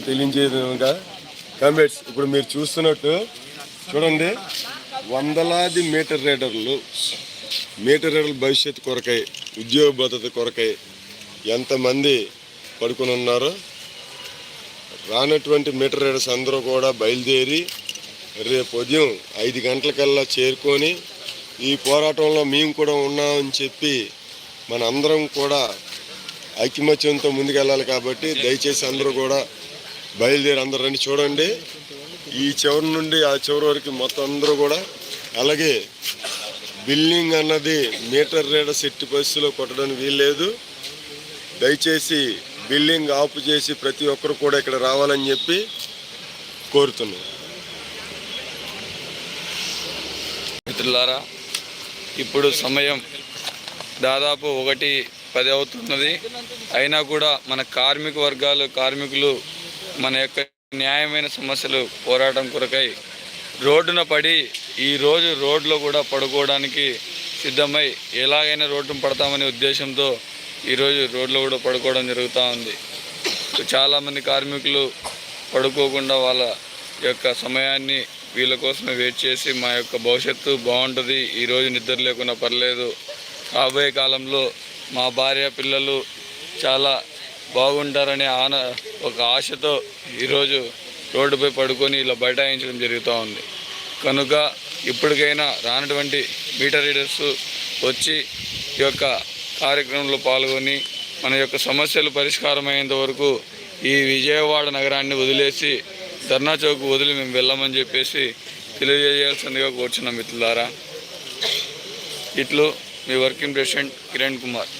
తెలియజేయగా comrades ఇప్పుడు మీరు చూస్తున్నట్టు చూడండి. వందలాది మీటర్ రీడర్లు మీటర్ రీడర్ల భవిష్యత్తు కొరకై ఉద్యోగ భద్రత కొరకై ఎంతమంది పడుకుని ఉన్నారో. రానటువంటి మీటర్ రీడర్స్ అందరూ కూడా బయలుదేరి రేపు ఉదయం ఐదు గంటలకల్లా చేరుకొని ఈ పోరాటంలో మేము కూడా ఉన్నామని చెప్పి మన అందరం కూడా ఐకమత్యంతో ముందుకెళ్ళాలి కాబట్టి దయచేసి అందరూ కూడా బయలుదేరి అందరూ రండి చూడండి. ఈ చివరి నుండి ఆ చివరి వరకు మొత్తం అందరూ కూడా అలాగే బిల్లింగ్ అన్నది మీటర్ రేడ సెట్టి పరిస్థితిలో కొట్టడానికి వీల్లేదు. దయచేసి బిల్లింగ్ ఆపు చేసి ప్రతి ఒక్కరు కూడా ఇక్కడ రావాలని చెప్పి కోరుతున్నాం. మిత్రులారా ఇప్పుడు సమయం దాదాపు ఒకటి పది అవుతున్నది. అయినా కూడా మన కార్మిక వర్గాలు కార్మికులు మన యొక్క న్యాయమైన సమస్యలు పోరాటం కొరకై రోడ్డున పడి ఈ రోజు రోడ్లో కూడా పడుకోవడానికి సిద్ధమై ఎలాగైనా రోడ్డును పడతామనే ఉద్దేశంతో ఈరోజు రోడ్లో కూడా పడుకోవడం జరుగుతూ ఉంది. చాలామంది కార్మికులు పడుకోకుండా వాళ్ళ యొక్క సమయాన్ని వీళ్ళ కోసమే వెయిట్ చేసి మా యొక్క భవిష్యత్తు బాగుంటుంది ఈరోజు నిద్ర లేకుండా పర్లేదు. రాబోయే కాలంలో మా భార్య పిల్లలు చాలా బాగుంటారనే ఆన ఒక ఆశతో ఈరోజు రోడ్డుపై పడుకొని ఇలా బైఠాయించడం జరుగుతూ ఉంది. కనుక ఇప్పటికైనా రానటువంటి మీటర్ రీడర్స్ వచ్చి ఈ యొక్క కార్యక్రమంలో పాల్గొని మన యొక్క సమస్యలు పరిష్కారమయ్యేంత వరకు ఈ విజయవాడ నగరాన్ని వదిలేసి ధర్నా చౌక్ వదిలి మేము వెళ్ళమని చెప్పేసి తెలియజేయాల్సిందిగా కోరుచున్నాం మిత్రులారా. ఇట్లు మీ వర్కింగ్ ప్రెసిడెంట్ కిరణ్ కుమార్.